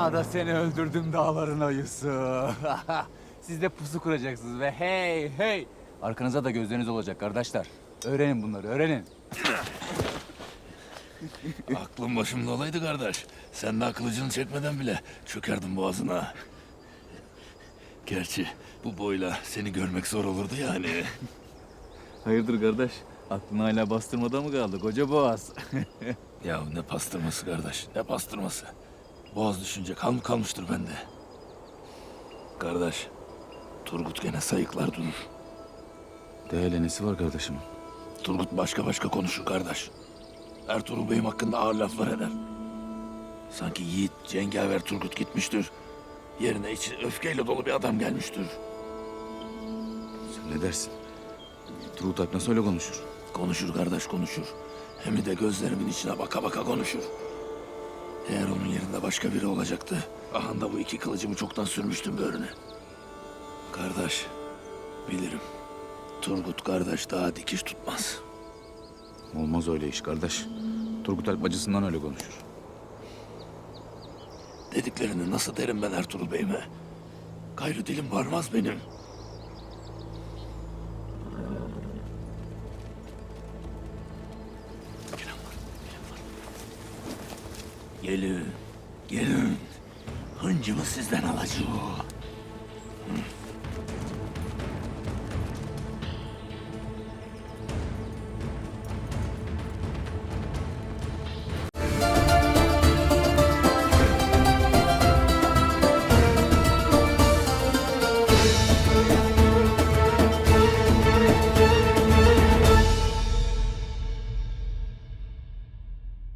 Aha da seni öldürdüm dağların ayısı. Siz de pusu kuracaksınız ve hey hey. Arkanıza da gözleriniz olacak kardeşler. Öğrenin bunları öğrenin. Aklım başımda olaydı kardeş. Sen de kılıcını çekmeden bile çökerdin boğazına. Gerçi bu boyla seni görmek zor olurdu yani. Hayırdır kardeş? Aklın hala bastırmada mı kaldı koca boğaz? ya ne pastırması kardeş, ne pastırması. Boğaz düşünce kal mı kalmıştır bende. Kardeş, Turgut gene sayıklar durur. Değerli nesi var kardeşim? Turgut başka başka konuşur kardeş. Ertuğrul Bey'im hakkında ağır laflar eder. Sanki yiğit, cengaver Turgut gitmiştir. Yerine içi öfkeyle dolu bir adam gelmiştir. Sen ne dersin? Turgut Alp nasıl öyle konuşur? Konuşur kardeş konuşur. Hem de gözlerimin içine baka baka konuşur. Eğer onun yerinde başka biri olacaktı. Ahanda bu iki kılıcımı çoktan sürmüştüm böğrüne. Kardeş, bilirim. Turgut kardeş daha dikiş tutmaz. Olmaz öyle iş kardeş. Turgut Alp acısından öyle konuşur. Dediklerini nasıl derim ben Ertuğrul Bey'ime? Gayrı dilim varmaz benim. Gelin, gelin. Hıncımı sizden alacağım.